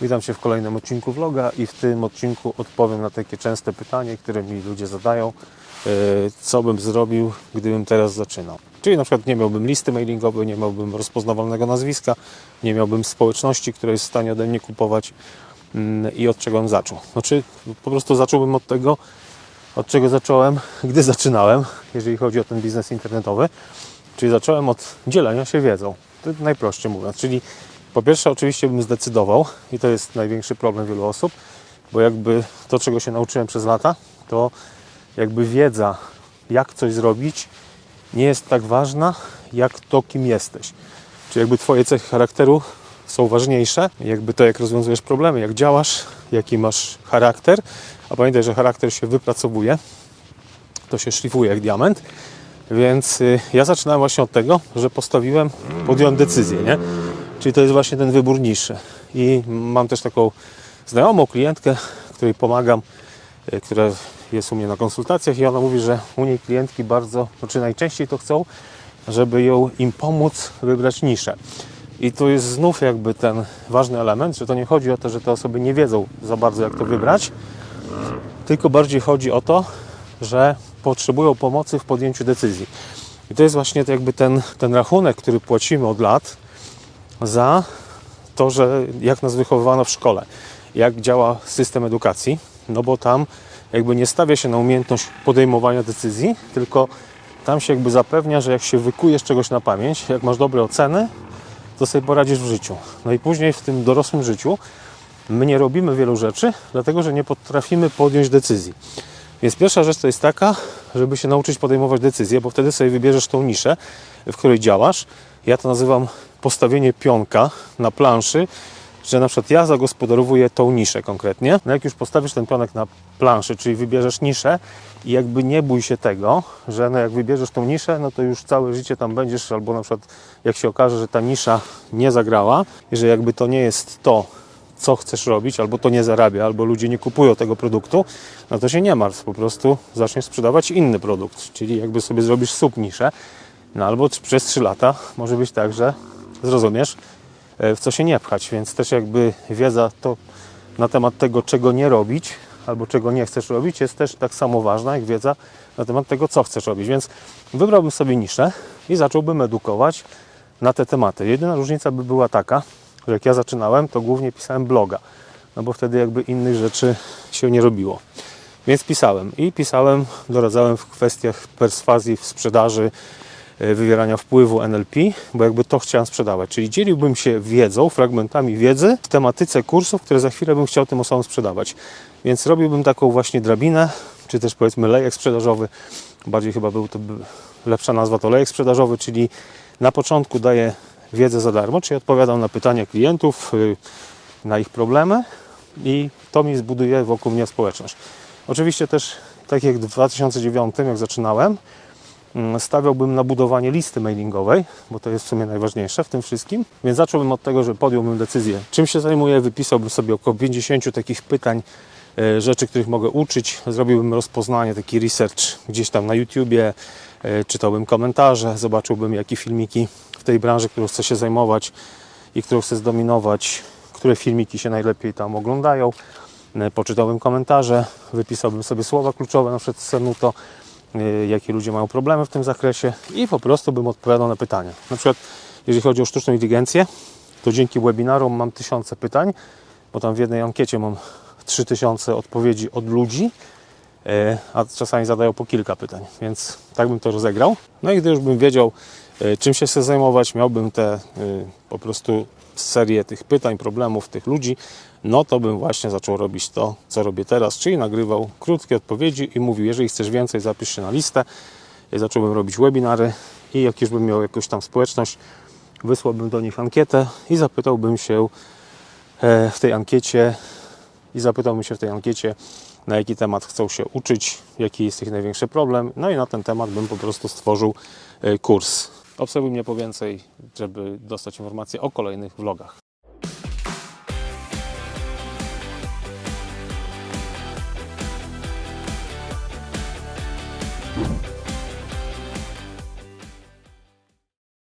Witam Cię w kolejnym odcinku vloga i w tym odcinku odpowiem na takie częste pytanie, które mi ludzie zadają. e, Co bym zrobił, gdybym teraz zaczynał? Czyli na przykład nie miałbym listy mailingowej, nie miałbym rozpoznawalnego nazwiska, nie miałbym społeczności, która jest w stanie ode mnie kupować mm, i od czego bym zaczął. Znaczy po prostu zacząłbym od tego, od czego zacząłem, gdy zaczynałem, jeżeli chodzi o ten biznes internetowy. Czyli zacząłem od dzielenia się wiedzą. Najprościej mówiąc. Czyli po pierwsze, oczywiście bym zdecydował, i to jest największy problem wielu osób, bo jakby to, czego się nauczyłem przez lata, to jakby wiedza, jak coś zrobić, nie jest tak ważna, jak to, kim jesteś. Czyli jakby Twoje cechy charakteru są ważniejsze, jakby to, jak rozwiązujesz problemy, jak działasz, jaki masz charakter. A pamiętaj, że charakter się wypracowuje, to się szlifuje jak diament. Więc y, ja zaczynałem właśnie od tego, że postawiłem, podjąłem decyzję, nie? Czyli to jest właśnie ten wybór niszy. I mam też taką znajomą klientkę, której pomagam, y, która jest u mnie na konsultacjach i ona mówi, że u niej klientki bardzo, znaczy najczęściej to chcą, żeby ją im pomóc wybrać niszę. I to jest znów jakby ten ważny element, że to nie chodzi o to, że te osoby nie wiedzą za bardzo jak to wybrać, tylko bardziej chodzi o to, że potrzebują pomocy w podjęciu decyzji. I to jest właśnie jakby ten, ten rachunek, który płacimy od lat za to, że jak nas wychowywano w szkole, jak działa system edukacji, no bo tam jakby nie stawia się na umiejętność podejmowania decyzji, tylko tam się jakby zapewnia, że jak się wykujesz czegoś na pamięć, jak masz dobre oceny, to sobie poradzisz w życiu. No i później w tym dorosłym życiu my nie robimy wielu rzeczy, dlatego że nie potrafimy podjąć decyzji. Więc pierwsza rzecz to jest taka, żeby się nauczyć podejmować decyzje, bo wtedy sobie wybierzesz tą niszę, w której działasz. Ja to nazywam postawienie pionka na planszy, że na przykład ja zagospodarowuję tą niszę konkretnie. No jak już postawisz ten pionek na planszy, czyli wybierzesz niszę i jakby nie bój się tego, że no jak wybierzesz tą niszę, no to już całe życie tam będziesz, albo na przykład jak się okaże, że ta nisza nie zagrała i że jakby to nie jest to, co chcesz robić, albo to nie zarabia, albo ludzie nie kupują tego produktu, no to się nie martw, po prostu zaczniesz sprzedawać inny produkt, czyli jakby sobie zrobisz subniszę, no albo przez 3 lata może być tak, że zrozumiesz, e, w co się nie pchać, więc też jakby wiedza to na temat tego, czego nie robić, albo czego nie chcesz robić, jest też tak samo ważna, jak wiedza na temat tego, co chcesz robić, więc wybrałbym sobie niszę i zacząłbym edukować na te tematy. Jedyna różnica by była taka, jak ja zaczynałem, to głównie pisałem bloga, no bo wtedy jakby innych rzeczy się nie robiło. Więc pisałem i pisałem, doradzałem w kwestiach perswazji w sprzedaży, e, wywierania wpływu NLP, bo jakby to chciałem sprzedawać. Czyli dzieliłbym się wiedzą, fragmentami wiedzy w tematyce kursów, które za chwilę bym chciał tym osobom sprzedawać. Więc robiłbym taką właśnie drabinę, czy też powiedzmy lejek sprzedażowy. Bardziej chyba był to lepsza nazwa to lejek sprzedażowy, czyli na początku daję wiedzę za darmo, czyli odpowiadam na pytania klientów, y, na ich problemy i to mi zbuduje wokół mnie społeczność. Oczywiście też, tak jak w 2009, jak zaczynałem, mm, stawiałbym na budowanie listy mailingowej, bo to jest w sumie najważniejsze w tym wszystkim. Więc zacząłbym od tego, że podjąłbym decyzję, czym się zajmuję, wypisałbym sobie około 50 takich pytań, e, rzeczy, których mogę uczyć. Zrobiłbym rozpoznanie, taki research gdzieś tam na YouTubie, e, czytałbym komentarze, zobaczyłbym jakie filmiki tej branży, którą chcę się zajmować i którą chcę zdominować, które filmiki się najlepiej tam oglądają. E, Poczytałbym komentarze, wypisałbym sobie słowa kluczowe, na przykład Senuto, e, jakie ludzie mają problemy w tym zakresie i po prostu bym odpowiadał na pytania. Na przykład, jeżeli chodzi o sztuczną inteligencję, to dzięki webinarom mam tysiące pytań, bo tam w jednej ankiecie mam 3000 odpowiedzi od ludzi, e, a czasami zadają po kilka pytań, więc tak bym to rozegrał. No i gdy już bym wiedział, czym się chcę zajmować, miałbym te e, po prostu serię tych pytań, problemów tych ludzi, no to bym właśnie zaczął robić to, co robię teraz, czyli nagrywał krótkie odpowiedzi i mówił, jeżeli chcesz więcej, zapisz się na listę. I zacząłbym robić webinary i jak już bym miał jakąś tam społeczność, wysłałbym do nich ankietę i zapytałbym się e, w tej ankiecie i zapytałbym się w tej ankiecie, na jaki temat chcą się uczyć, jaki jest ich największy problem. No i na ten temat bym po prostu stworzył e, kurs. Obserwuj mnie po więcej, żeby dostać informacje o kolejnych vlogach.